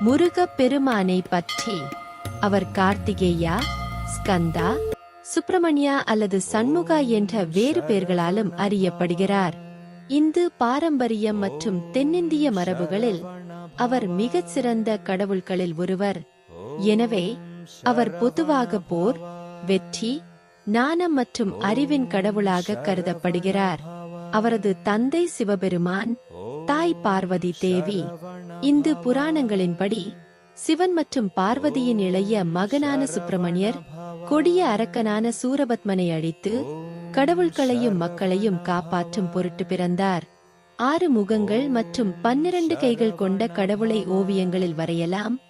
முருகப் பெருமானை பற்றி. அவர் கார்த்திகேயா ஸ்கந்தா சுப்பிரமணியா அல்லது சண்முகா என்ற வேறு பெயர்களாலும் அறியப்படுகிறார். இந்து பாரம்பரியம் மற்றும் தென்னிந்திய மரபுகளில் அவர் மிகச் சிறந்த கடவுள்களில் ஒருவர். எனவே அவர் பொதுவாக போர் வெற்றி ஞானம் மற்றும் அறிவின் கடவுளாக கருதப்படுகிறார். அவரது தந்தை சிவபெருமான் தாய் பார்வதி தேவி இந்து புராணங்களின்படி சிவன் மற்றும் பார்வதியின் இளைய மகனான சுப்பிரமணியர் கொடிய அரக்கனான சூரபத்மனை அழித்து கடவுள்களையும் மக்களையும் காப்பாற்றும் பொருட்டு பிறந்தார். ஆறு முகங்கள் மற்றும் பன்னிரண்டு கைகள் கொண்ட கடவுளை ஓவியங்களில் வரையலாம்.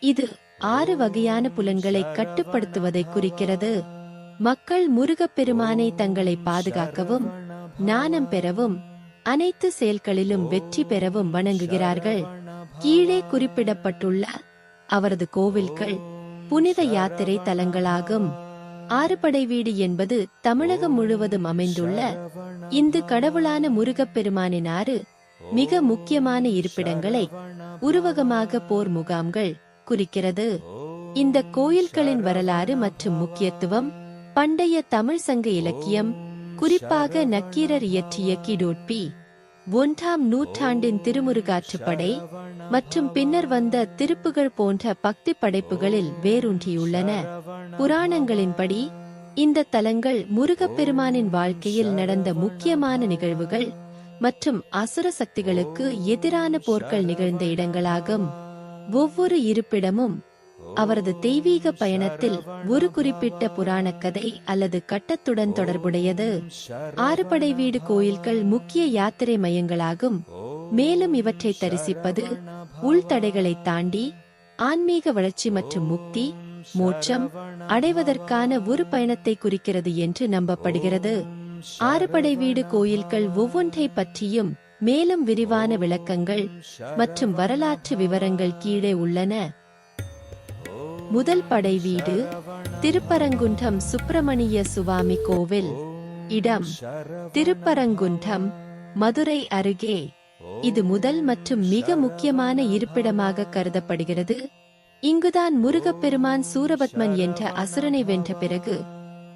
இது ஆறு வகையான புலன்களை கட்டுப்படுத்துவதை குறிக்கிறது. மக்கள் முருகப்பெருமானை தங்களை பாதுகாக்கவும் ஞானம் பெறவும் அனைத்து செயல்களிலும் வெற்றி பெறவும் வணங்குகிறார்கள். கீழே குறிப்பிடப்பட்டுள்ள அவரது கோவில்கள் புனித யாத்திரை தலங்களாகும். ஆறுபடை வீடு என்பது தமிழகம் முழுவதும் அமைந்துள்ள இந்து கடவுளான முருகப்பெருமானின் ஆறு மிக முக்கியமான இருப்பிடங்களை உருவகமாக போர் முகாம்கள் குறிக்கிறது. இந்த கோயில்களின் வரலாறு மற்றும் முக்கியத்துவம் பண்டைய தமிழ் சங்க இலக்கியம் குறிப்பாக நக்கீரர் இயற்றிய கிடோட்பி ஒன்றாம் நூற்றாண்டின் திருமுருகாற்றுப்படை மற்றும் பின்னர் வந்த திருப்புகள் போன்ற பக்தி படைப்புகளில் வேரூன்றியுள்ளன. புராணங்களின்படி இந்த தலங்கள் முருகப்பெருமானின் வாழ்க்கையில் நடந்த முக்கியமான நிகழ்வுகள் மற்றும் அசுர சக்திகளுக்கு எதிரான போர்கள் நிகழ்ந்த இடங்களாகும். ஒவ்வொரு இருப்பிடமும் அவரது தெய்வீக பயணத்தில் ஒரு குறிப்பிட்ட புராண கதை அல்லது கட்டத்துடன் தொடர்புடையது. ஆறுபடை வீடு கோயில்கள் முக்கிய யாத்திரை மையங்களாகும். மேலும் இவற்றை தரிசிப்பது உள்தடைகளை தாண்டி ஆன்மீக வளர்ச்சி மற்றும் முக்தி மோட்சம் அடைவதற்கான ஒரு பயணத்தை குறிக்கிறது என்று நம்பப்படுகிறது. ஆறுபடை வீடு கோயில்கள் ஒவ்வொன்றை பற்றியும் மேலும் விரிவான விளக்கங்கள் மற்றும் வரலாற்று விவரங்கள் கீழே உள்ளன. முதல் படை வீடு திருப்பரங்குன்றம் சுப்பிரமணிய சுவாமி கோவில். இடம் திருப்பரங்குன்றம் மதுரை அருகே. இது முதல் மற்றும் மிக முக்கியமான இருப்பிடமாக கருதப்படுகிறது. இங்குதான் முருகப்பெருமான் சூரபத்மன் என்ற அசுரனை வென்ற பிறகு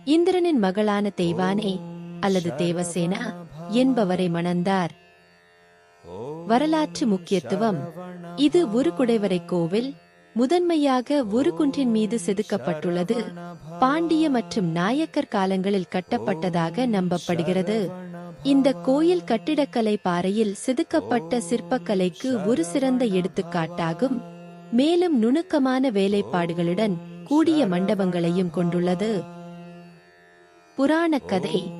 இந்திரனின் மகளான தெய்வானே அல்லது தேவசேனா என்பவரை மணந்தார். வரலாற்று முக்கியத்துவம் இது ஒரு குடைவரை கோவில் முதன்மையாக ஒரு குன்றின் மீது செதுக்கப்பட்டுள்ளது. பாண்டிய மற்றும் நாயக்கர் காலங்களில் கட்டப்பட்டதாக நம்பப்படுகிறது. இந்த கோயில் கட்டிடக்கலை பாறையில் செதுக்கப்பட்ட சிற்பக்கலைக்கு ஒரு சிறந்த எடுத்துக்காட்டாகும். மேலும் நுணுக்கமான வேலைப்பாடுகளுடன் கூடிய மண்டபங்களையும் கொண்டுள்ளது. புராண கதை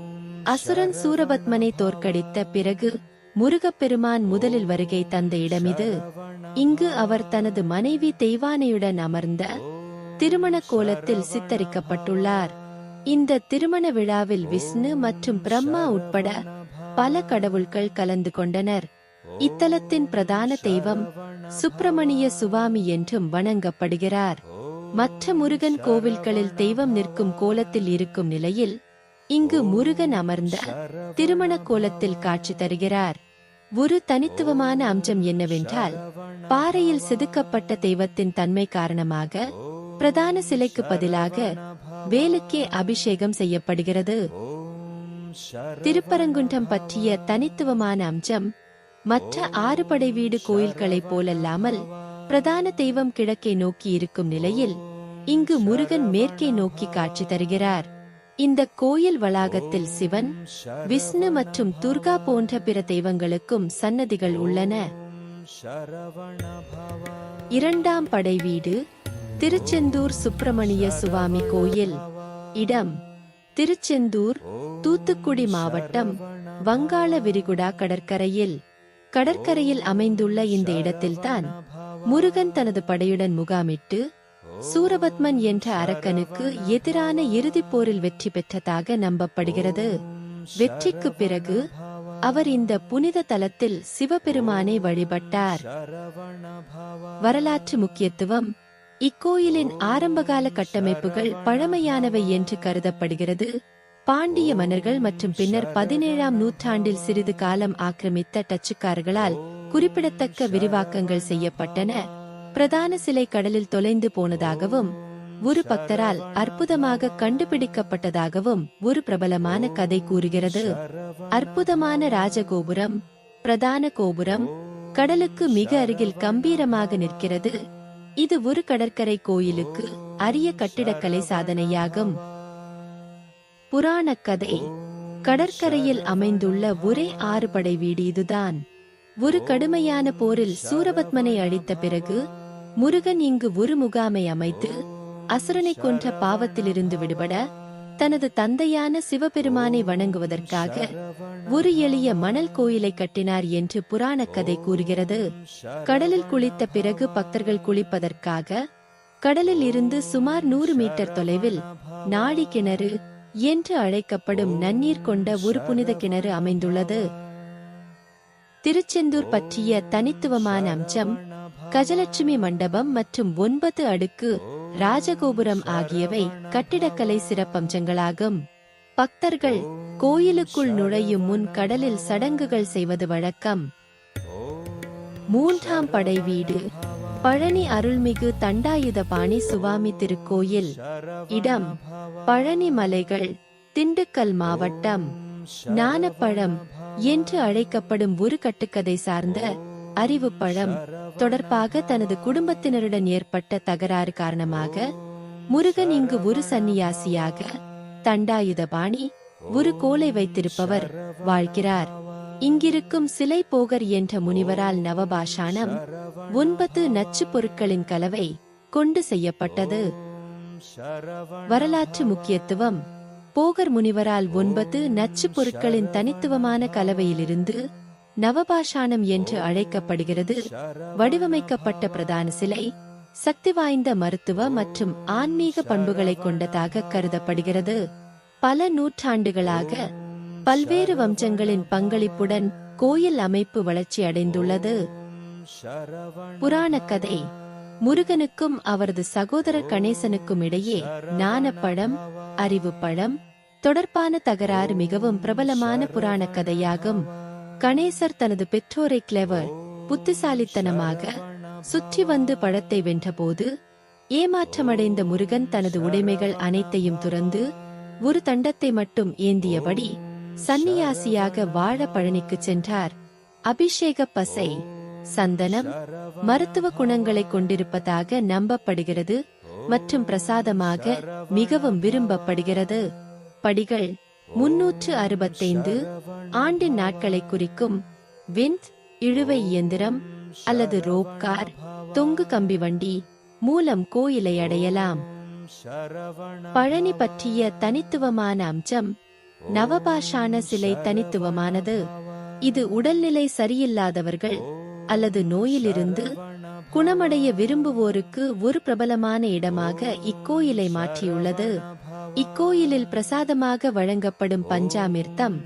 அசுரன் சூரபத்மனை தோற்கடித்த பிறகு முருகப்பெருமான் முதலில் வருகை தந்த இடம் இது இங்கு அவர் தனது மனைவி தெய்வானையுடன் அமர்ந்த திருமண கோலத்தில் சித்தரிக்கப்பட்டுள்ளார். இந்த திருமண விழாவில் விஷ்ணு மற்றும் பிரம்மா உட்பட பல கடவுள்கள் கலந்து கொண்டனர். இத்தலத்தின் பிரதான தெய்வம் சுப்பிரமணிய சுவாமி என்றும் வணங்கப்படுகிறார். மற்ற முருகன் கோவில்களில் தெய்வம் நிற்கும் கோலத்தில் இருக்கும் நிலையில் இங்கு முருகன் அமர்ந்த திருமண கோலத்தில் காட்சி தருகிறார். ஒரு தனித்துவமான அம்சம் என்னவென்றால் பாறையில் செதுக்கப்பட்ட தெய்வத்தின் தன்மை காரணமாக பிரதான சிலைக்கு பதிலாக வேலுக்கே அபிஷேகம் செய்யப்படுகிறது. திருப்பரங்குன்றம் பற்றிய தனித்துவமான அம்சம் மற்ற ஆறு படை வீடு கோயில்களைப் போலல்லாமல் பிரதான தெய்வம் கிழக்கே நோக்கி இருக்கும் நிலையில் இங்கு முருகன் மேற்கே நோக்கி காட்சி தருகிறார். இந்த கோயில் வளாகத்தில் சிவன் விஷ்ணு மற்றும் துர்கா போன்ற பிற தெய்வங்களுக்கும் சன்னதிகள் உள்ளன. இரண்டாம் படை வீடு திருச்செந்தூர் சுப்பிரமணிய சுவாமி கோயில். இடம் திருச்செந்தூர் தூத்துக்குடி மாவட்டம் வங்காள விரிகுடா கடற்கரையில். கடற்கரையில் அமைந்துள்ள இந்த இடத்தில்தான் முருகன் தனது படையுடன் முகாமிட்டு சூரபத்மன் என்ற அரக்கனுக்கு எதிரான இறுதிப் போரில் வெற்றி பெற்றதாக நம்பப்படுகிறது. வெற்றிக்கு பிறகு அவர் இந்த புனித தலத்தில் சிவபெருமானை வழிபட்டார். வரலாற்று முக்கியத்துவம் இக்கோயிலின் ஆரம்பகால கட்டமைப்புகள் பழமையானவை என்று கருதப்படுகிறது. பாண்டிய மன்னர்கள் மற்றும் பின்னர் பதினேழாம் நூற்றாண்டில் சிறிது காலம் ஆக்கிரமித்த டச்சுக்காரர்களால் குறிப்பிடத்தக்க விரிவாக்கங்கள் செய்யப்பட்டன. பிரதான சிலை கடலில் தொலைந்து போனதாகவும் ஒரு பக்தரால் அற்புதமாக கண்டுபிடிக்கப்பட்டதாகவும் ஒரு பிரபலமான கதை கூறுகிறது. அற்புதமான ராஜகோபுரம் பிரதான கோபுரம் கடலுக்கு மிக அருகில் கம்பீரமாக நிற்கிறது. இது ஒரு கடற்கரை கோயிலுக்கு அரிய கட்டிடக்கலை சாதனையாகும். புராணக் கதை. கடற்கரையில் அமைந்துள்ள ஒரே ஆறுபடை வீடு இதுதான். ஒரு கடுமையான போரில் சூரபத்மனை அழித்த பிறகு முருகன் இங்கு ஒரு முகாமை அமைத்து அசுரனை கொன்ற பாவத்திலிருந்து விடுபட தனது தந்தையான சிவபெருமானை வணங்குவதற்காக ஒரு எளிய மணல் கோயிலை கட்டினார் என்று புராணக் கதை கூறுகிறது. கடலில் குளித்த பிறகு பக்தர்கள் குளிப்பதற்காக கடலில் இருந்து சுமார் நூறு மீட்டர் தொலைவில் நாடி கிணறு என்று அழைக்கப்படும் நன்னீர் கொண்ட ஒரு புனித கிணறு அமைந்துள்ளது. திருச்செந்தூர் பற்றிய தனித்துவமான அம்சம் கஜலட்சுமி மண்டபம் மற்றும் ஒன்பது அடுக்கு ராஜகோபுரம் ஆகியவை கட்டிடக்கலை சிறப்பம்சங்களாகும். பக்தர்கள் கோயிலுக்குள் நுழையும் முன் கடலில் சடங்குகள் செய்வது வழக்கம். மூன்றாம் படை வீடு பழனி அருள்மிகு தண்டாயுதபாணி சுவாமி திருக்கோயில். இடம் பழனி மலைகள் திண்டுக்கல் மாவட்டம். ஞானப்பழம் என்று அழைக்கப்படும் ஒரு கட்டுக்கதை சார்ந்த அறிவு பழம் தொடர்பாக தனது குடும்பத்தினருடன் ஏற்பட்ட தகராறு காரணமாக முருகன் இங்கு ஒரு சந்நியாசியாக தண்டாயுதபாணி ஒரு கோலை வைத்திருப்பவர் வாழ்கிறார். இங்கிருக்கும் சிலை போகர் என்ற முனிவரால் நவபாஷானம் ஒன்பது நச்சு பொருட்களின் கலவை கொண்டு செய்யப்பட்டது. வரலாற்று முக்கியத்துவம் போகர் முனிவரால் ஒன்பது நச்சு பொருட்களின் தனித்துவமான கலவையிலிருந்து நவபாஷாணம் என்று அழைக்கப்படுகிறது. வடிவமைக்கப்பட்ட பிரதான சிலை சக்தி வாய்ந்த மருத்துவ மற்றும் ஆன்மீக பண்புகளை கொண்டதாக கருதப்படுகிறது. பல நூற்றாண்டுகளாக பல்வேறு வம்சங்களின் பங்களிப்புடன் கோயில் அமைப்பு வளர்ச்சி அடைந்துள்ளது. புராண கதை முருகனுக்கும் அவரது சகோதரர் கணேசனுக்கும் இடையே ஞானப்பழம் அறிவு பழம் தொடர்பான தகராறு மிகவும் பிரபலமான புராண கதையாகும். கணேசர் தனது பெற்றோரை கிளவர் புத்திசாலித்தனமாக சுற்றி வந்து பழத்தை வென்றபோது ஏமாற்றமடைந்த முருகன் தனது உடைமைகள் அனைத்தையும் துறந்து ஒரு தண்டத்தை மட்டும் ஏந்தியபடி சன்னியாசியாக வாழ பழனிக்கு சென்றார். அபிஷேக பசை சந்தனம் மருத்துவ குணங்களை கொண்டிருப்பதாக நம்பப்படுகிறது மற்றும் பிரசாதமாக மிகவும் விரும்பப்படுகிறது. படிகள் முன்னூற்று அறுபத்தைந்து ஆண்டின் நாட்களை குறிக்கும் விந்த் இழுவை இயந்திரம் அல்லது ரோப் கார் தொங்கு கம்பி வண்டி மூலம் கோயிலை அடையலாம். பழனி பற்றிய தனித்துவமான அம்சம் நவபாஷான சிலை தனித்துவமானது. இது உடல்நிலை சரியில்லாதவர்கள் அல்லது நோயிலிருந்து குணமடைய விரும்புவோருக்கு ஒரு பிரபலமான இடமாக இக்கோயிலை மாற்றியுள்ளது. இக்கோயிலில் பிரசாதமாக வழங்கப்படும் பஞ்சாமிர்தம்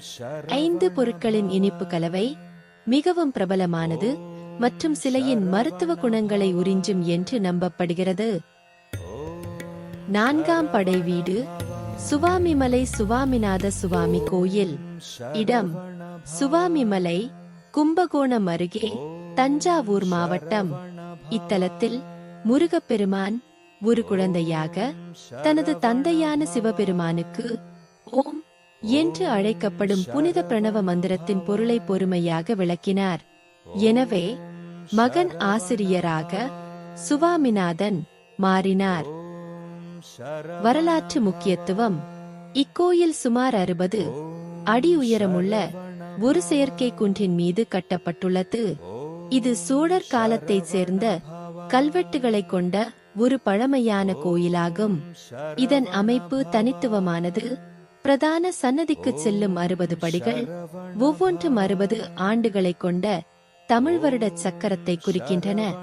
ஐந்து பொருட்களின் இனிப்பு கலவை மிகவும் பிரபலமானது மற்றும் சிலையின் மருத்துவ குணங்களை உறிஞ்சும் என்று நம்பப்படுகிறது. நான்காம் படை வீடு சுவாமிமலை சுவாமிநாத சுவாமி கோயில். இடம் சுவாமிமலை கும்பகோணம் அருகே தஞ்சாவூர் மாவட்டம். இத்தலத்தில் முருகப்பெருமான் ஒரு குழந்தையாக தனது தந்தையான சிவபெருமானுக்கு ஓம் என்று அழைக்கப்படும் புனித பிரணவ மந்திரத்தின் பொருளை பொறுமையாக விளக்கினார். எனவே மகன் ஆசிரியராக சுவாமிநாதன் மாறினார். வரலாற்று முக்கியத்துவம் இக்கோயில் சுமார் அறுபது அடி உயரமுள்ள ஒரு செயற்கை குன்றின் மீது கட்டப்பட்டுள்ளது. இது சோழர் காலத்தைச் சேர்ந்த கல்வெட்டுகளை கொண்ட ஒரு பழமையான கோயிலாகும். இதன் அமைப்பு தனித்துவமானது. பிரதான சன்னதிக்கு செல்லும் அறுபது படிகள். ஒவ்வொன்றும் அறுபது ஆண்டுகளை கொண்ட தமிழ் வருட சக்கரத்தை குறிக்கின்றன.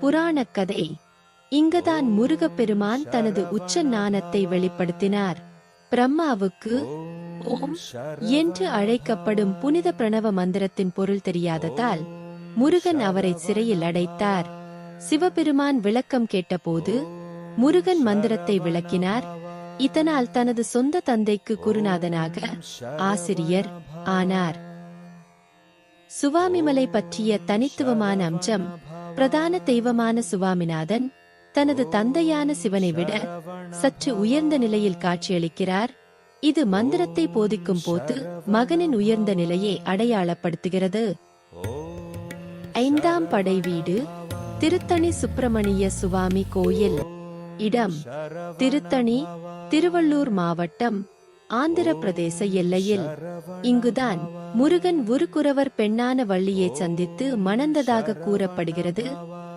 புராணக் கதை. இங்குதான் முருகப்பெருமான் தனது உச்ச ஞானத்தை வெளிப்படுத்தினார். பிரம்மாவுக்கு ஓம் என்று அழைக்கப்படும் புனித பிரணவ மந்திரத்தின் பொருள் தெரியாததால் முருகன் அவரை சிறையில் அடைத்தார். சிவபெருமான் விளக்கம் கேட்டபோது முருகன் மந்திரத்தை விளக்கினார். இதனால் தனது சொந்த தந்தைக்கு குருநாதனாக ஆசிரியர் ஆனார். சுவாமிமலை பற்றிய தனித்துவமான அம்சம் பிரதான தெய்வமான சுவாமிநாதன் தனது தந்தையான சிவனை விட சற்று உயர்ந்த நிலையில் காட்சியளிக்கிறார். இது மந்திரத்தை போதிக்கும் போது மகனின் உயர்ந்த நிலையை அடையாளப்படுத்துகிறது. ஐந்தாம் படை வீடு திருத்தணி சுப்பிரமணிய சுவாமி கோயில். இடம் திருத்தணி திருவள்ளூர் மாவட்டம் ஆந்திர பிரதேச எல்லையில். இங்குதான் முருகன் உருக்குறவர் பெண்ணான வள்ளியை சந்தித்து மணந்ததாக கூறப்படுகிறது.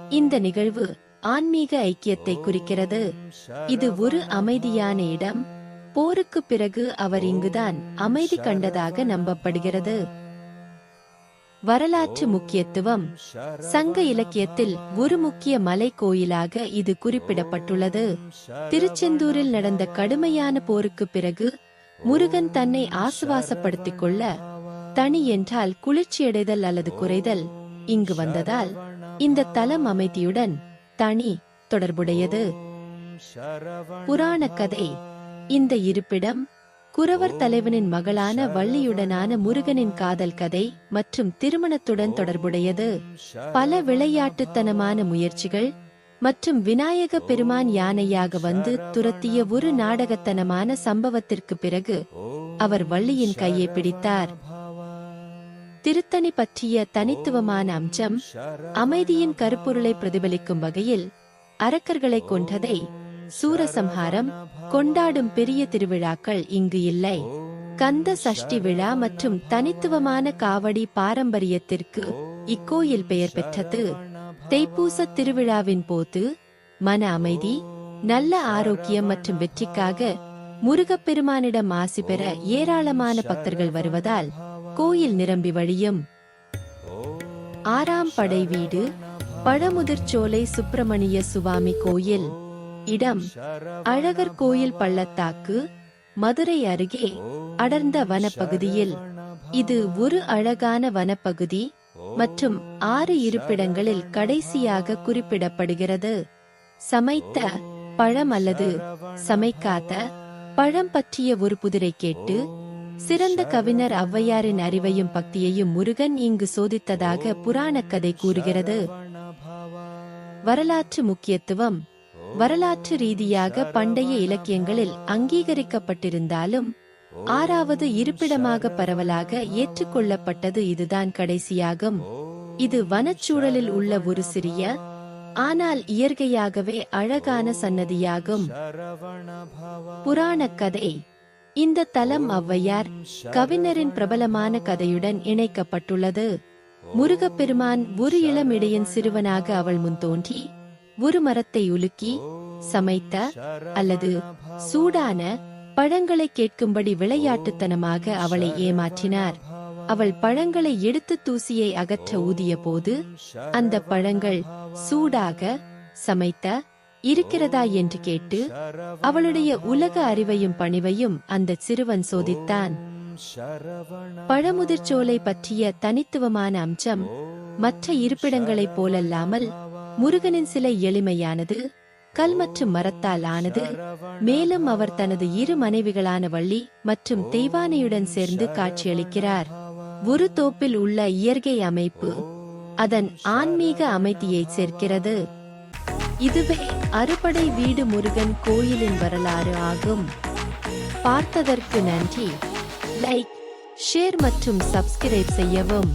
இந்த நிகழ்வு ஆன்மீக ஐக்கியத்தை குறிக்கிறது. இது ஒரு அமைதியான இடம். போருக்கு பிறகு அவர் இங்குதான் அமைதி கண்டதாக நம்பப்படுகிறது. வரலாற்று முக்கியத்துவம். சங்க இலக்கியத்தில் ஒரு முக்கிய மலை கோயிலாக இது குறிப்பிடப்பட்டுள்ளது. திருச்செந்தூரில் நடந்த கடுமையான போருக்கு பிறகு முருகன் தன்னை ஆசுவாசப்படுத்திக் கொள்ள தனி என்றால் குளிர்ச்சியடைதல் அல்லது குறைதல் இங்கு வந்ததால் இந்த தலம் அமைதியுடன் தனி தொடர்புடையது. புராண கதை இந்த இருப்பிடம் குறவர் தலைவனின் மகளான வள்ளியுடனான முருகனின் காதல் கதை மற்றும் திருமணத்துடன் தொடர்புடையது. பல விளையாட்டுத்தனமான முயற்சிகள் மற்றும் விநாயக பெருமான் யானையாக வந்து துரத்திய ஒரு நாடகத்தனமான சம்பவத்திற்கு பிறகு அவர் வள்ளியின் கையை பிடித்தார். திருத்தணி பற்றிய தனித்துவமான அம்சம் அமைதியின் கருப்பொருளை பிரதிபலிக்கும் வகையில் அரக்கர்களை கொன்றதை சூரசம்ஹாரம் கொண்டாடும் பெரிய திருவிழாக்கள் இங்கு இல்லை. கந்த சஷ்டி விழா மற்றும் தனித்துவமான காவடி பாரம்பரியத்திற்கு இக்கோயில் பெயர் பெற்றது. தைப்பூச திருவிழாவின் போது மன அமைதி நல்ல ஆரோக்கியம் மற்றும் வெற்றிக்காக முருகப்பெருமானிடம் ஆசி பெற ஏராளமான பக்தர்கள் வருவதால் கோயில் நிரம்பி வழியும். ஆறாம் படை வீடு பழமுதிர்ச்சோலை சுப்பிரமணிய சுவாமி கோயில் இடம் அழகர் கோயில் பள்ளத்தாக்கு மதுரை அருகே அடர்ந்த வனப்பகுதியில். இது ஒரு அழகான வனப்பகுதி மற்றும் ஆறு இருப்பிடங்களில் கடைசியாக குறிப்பிடப்படுகிறது. சமைத்த பழம் அல்லது சமைக்காத பழம் பற்றிய ஒரு புதிரை கேட்டு சிறந்த கவிஞர் ஔவையாரின் அறிவையும் பக்தியையும் முருகன் இங்கு சோதித்ததாக புராணக் கதை கூறுகிறது. வரலாற்று முக்கியத்துவம் வரலாற்று ரீதியாக பண்டைய இலக்கியங்களில் அங்கீகரிக்கப்பட்டிருந்தாலும் ஆறாவது இருப்பிடமாக பரவலாக ஏற்றுக்கொள்ளப்பட்டது இதுதான் கடைசியாகும். இது வனச்சூழலில் உள்ள ஒரு சிறிய ஆனால் இயற்கையாகவே அழகான சன்னதியாகும். புராணக் கதை. இந்த தலம் ஔவையார் கவிஞரின் பிரபலமான கதையுடன் இணைக்கப்பட்டுள்ளது. முருகப்பெருமான் ஒரு இளம் இடையின் சிறுவனாக அவள் முன் தோன்றி ஒரு மரத்தை உலுக்கி சமைத்த அல்லது சூடான பழங்களை கேட்கும்படி விளையாட்டுத்தனமாக அவளை ஏமாற்றினார். அவள் பழங்களை எடுத்து தூசியை அகற்ற ஊதிய போது அந்த பழங்கள் சூடாக சமைத்த இருக்கிறதா என்று கேட்டு அவளுடைய உலக அறிவையும் பணிவையும் அந்த சிறுவன் சோதித்தான். பழமுதிர்ச்சோலை பற்றிய தனித்துவமான அம்சம் மற்ற இருப்பிடங்களைப் போலல்லாமல் முருகனின் சிலை எளிமையானது கல் மற்றும் மரத்தால் ஆனது மேலும் அவர் தனது இரு மனைவிகளான வள்ளி மற்றும் தெய்வானையுடன் சேர்ந்து காட்சியளிக்கிறார். ஒரு தோப்பில் உள்ள இயற்கை அமைப்பு அதன் ஆன்மீக அமைதியை சேர்க்கிறது. இதுவே அறுபடை வீடு முருகன் கோயிலின் வரலாறு ஆகும். பார்த்ததற்கு நன்றி. லைக் ஷேர் மற்றும் சப்ஸ்கிரைப் செய்யவும்.